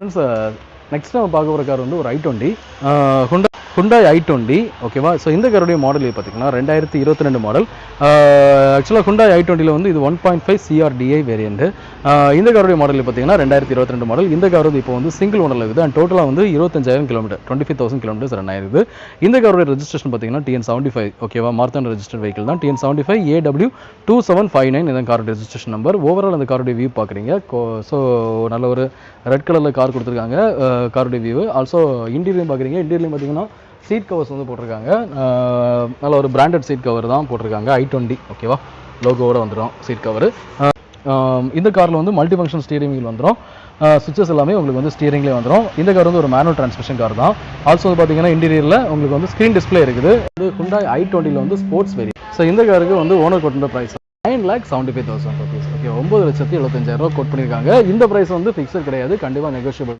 Friends next நம்ம பார்க்க போகிற கார் வந்து ஒரு ஐ டுவெண்ட்டி ஹுண்டா ஹுண்டாய் ஐ டுவெண்ட்டி ஓகேவா ஸோ இந்த காருடைய மாடல் பார்த்தீங்கன்னா ரெண்டாயிரத்தி இருபத்தி ரெண்டு மாடல் ஆக்சுவலாக ஹுண்டாய் ஐ டுவெண்ட்டியில் வந்து இது one point five CRDI variant இந்த காருடைய மாடல் பார்த்தீங்கன்னா ரெண்டாயிரத்தி இருபத்தி ரெண்டு மாடல் இந்த கார் வந்து இப்போ வந்து சிங்கிள் ஓனரில் இருக்குது. அண்ட் டோட்டலாக வந்து இருபத்தஞ்சாயிரம் kilometre twenty five thousand kilometres run ஆயிருது. இந்த காருடைய ரெஜிஸ்ட்ரேஷன் பார்த்தீங்கன்னா டிஎன் செவன்ட்டி ஃபைவ் ஓகேவா மார்த்தன் ரெஜிஸ்டர்ட் வெஹிக்கிள் தான். TN seventy five AW two seven five nine இதான் காரோட ரெஜிஸ்ட்ரேஷன் நம்பர் ஓவரால் அந்த காருடைய வியூ பார்க்குறீங்க ஸோ நல்ல ஒரு ரெட் கலரில் கார் கொடுத்துருக்காங்க. காருடைய வியூ ஆல்சோ இன்டீரியர் பார்க்குறீங்க இன்டீரியர் பார்த்தீங்கன்னா சீட் கவர்ஸ் வந்து போட்டிருக்காங்க. நல்ல ஒரு பிராண்டட் சீட் கவர் தான் போட்டிருக்காங்க. ஐ டுவெண்ட்டி ஓகேவா லோகோவோட வந்துடும் சீட் கவர். இந்த காரில் வந்து மல்டி ஃபங்க்ஷன் ஸ்டீரிங் வீல் வந்துடும் சுவிச்சஸ் எல்லாமே உங்களுக்கு வந்து ஸ்டீரிங்லேயே வந்துடும் இந்த கார் வந்து ஒரு மேனுவல் டிரான்ஸ்மிஷன் கார் தான். ஆல்சோ வந்து பார்த்தீங்கன்னா இன்டீரியரில் உங்களுக்கு வந்து ஸ்க்ரீன் டிஸ்ப்ளே இருக்குது. இது ஹுண்டாய் ஐ டுவெண்ட்டியில் வந்து ஸ்போர்ட்ஸ் வெரி ஸோ இந்த காருக்கு வந்து ஓனர் கொட்டின price nine lakh seventy five thousand rupees okay ஒம்பது லட்சத்தி எழுபத்தஞ்சாயிரம் ரூபா கோட் பண்ணியிருக்காங்க. இந்த ப்ரைஸ் வந்து ஃபிக்ஸட் கிடையாது. கண்டிப்பாக நெகோஷியபிள்